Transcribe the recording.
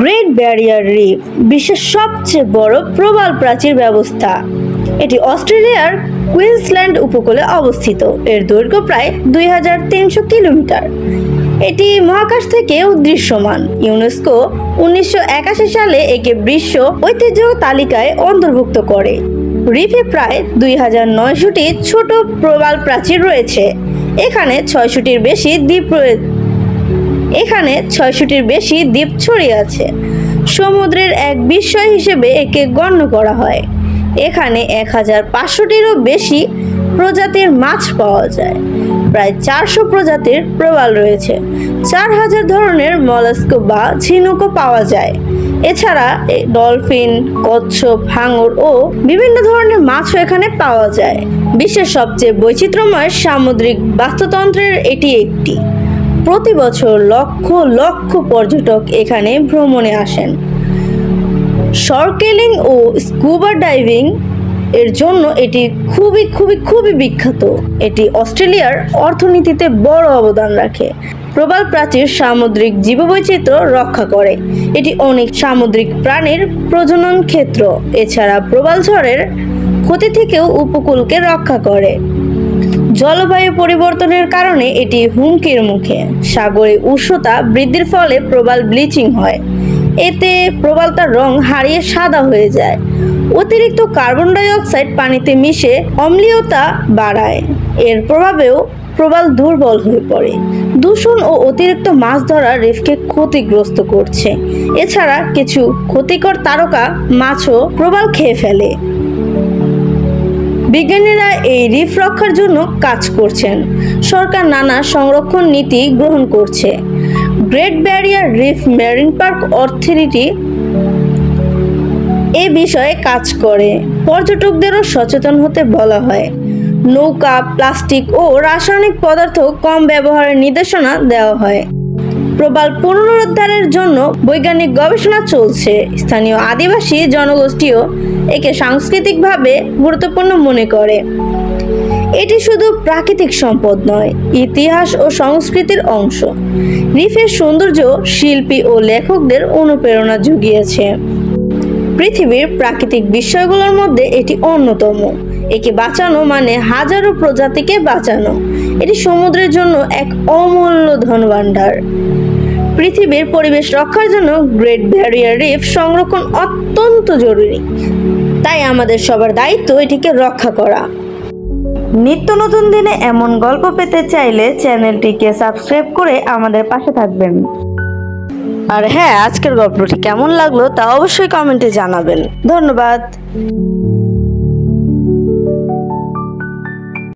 Great barrier reef বিশ্বের সবচেয়ে বড় প্রবাল প্রাচীর ব্যবস্থা। এটি অস্ট্রেলিয়ার কুইন্সল্যান্ড উপকূলে অবস্থিত। এর দৈর্ঘ্য প্রায় দুই হাজার তিনশো কিলোমিটার। এটি মহাকাশ থেকেও দৃশ্যমান ইউনেস্কো উনিশশো একাশি সালে একে বিশ্ব ঐতিহ্য তালিকায় অন্তর্ভুক্ত করে। রিফে প্রায় দুই হাজার নয়শোটি ছোট প্রবাল প্রাচীর রয়েছে। এখানে ছয়শটির বেশি দ্বীপ রয়েছে এখানে ছয়শটির বেশি দ্বীপ ছড়িয়ে আছে। সমুদ্রের এক বিস্ময় হিসেবে একে গণ্য করা হয়। এখানে এক হাজার পাঁচশোটিরও বেশি প্রজাতির মাছ পাওয়া যায়। প্রায় চারশো প্রজাতির প্রবাল রয়েছে। চার হাজার ধরনের মলাস্ক বা ঝিনুকও পাওয়া যায়। এছাড়া ডলফিন, কচ্ছপ, হাঙর ও বিভিন্ন ধরনের মাছও এখানে পাওয়া যায়। বিশ্বের সবচেয়ে বৈচিত্র্যময় সামুদ্রিক বাস্তুতন্ত্রের এটি একটি। প্রতি বছর লক্ষ লক্ষ পর্যটক এখানে ভ্রমণে আসেন। সরকেলিং ও স্কুবা ডাইভিং এর জন্য এটি খুবই খুবই খুবই বিখ্যাত। এটি অস্ট্রেলিয়ার অর্থনীতিতে বড় অবদান রাখে। প্রবাল প্রাচীর সামুদ্রিক জীববৈচিত্র্য রক্ষা করে। এটি অনেক সামুদ্রিক প্রাণীর প্রজনন ক্ষেত্র। এছাড়া প্রবাল ঝড়ের ক্ষতি থেকেও উপকূলকে রক্ষা করে। জলবায়ু পরিবর্তনের কারণে এটি হুমকির মুখে। সাগরে উষ্ণতা বৃদ্ধির ফলে প্রবাল ব্লিচিং হয়। এতে প্রবাল তার রং হারিয়ে সাদা হয়ে যায়। অতিরিক্ত কার্বন ডাই অক্সাইড পানিতে মিশে অম্লীয়তা বাড়ায়। এর প্রভাবেও প্রবাল দুর্বল হয়ে পড়ে। দূষণ ও অতিরিক্ত মাছ ধরা রেফকে ক্ষতিগ্রস্ত করছে। এছাড়া কিছু ক্ষতিকর তারকা মাছও প্রবাল খেয়ে ফেলে। বিজ্ঞানীরা এই রিফ রক্ষার জন্য কাজ করছেন। সরকার নানা সংরক্ষণ নীতি গ্রহণ করছে। Great Barrier Reef Marine Park Authority এ বিষয়ে কাজ করে। পর্যটকদেরও সচেতন হতে বলা হয়। নৌকা, প্লাস্টিক ও রাসায়নিক পদার্থ কম ব্যবহারের নির্দেশনা দেওয়া হয়। প্রবাল পুনরুদ্ধারের জন্য বৈজ্ঞানিক গবেষণা চলছে। স্থানীয় আদিবাসী জনগোষ্ঠীও একে সাংস্কৃতিকভাবে গুরুত্বপূর্ণ মনে করে। এটি শুধু প্রাকৃতিক সম্পদ নয়, ইতিহাস ও সংস্কৃতির অংশ। রিফের সৌন্দর্য শিল্পী ও লেখকদের অনুপ্রেরণা জুগিয়েছে। পৃথিবীর প্রাকৃতিক বিষয়গুলোর মধ্যে এটি অন্যতম। একে বাঁচানো মানে হাজারো প্রজাতিকে বাঁচানো। এটি সমুদ্রের জন্য এক অমূল্য ধনভাণ্ডার। পৃথিবীর পরিবেশ রক্ষার জন্য গ্রেট ব্যারিয়ার রিফ সংরক্ষণ অত্যন্ত জরুরি। তাই আমাদের সবার দায়িত্ব এটিকে রক্ষা করা। নিত্য নতুন দিনে এমন গল্প পেতে চাইলে চ্যানেলটিকে সাবস্ক্রাইব করে আমাদের পাশে থাকবেন। আর হ্যাঁ আজকের গল্পটি কেমন লাগল তা অবশ্যই কমেন্টে জানাবেন। ধন্যবাদ।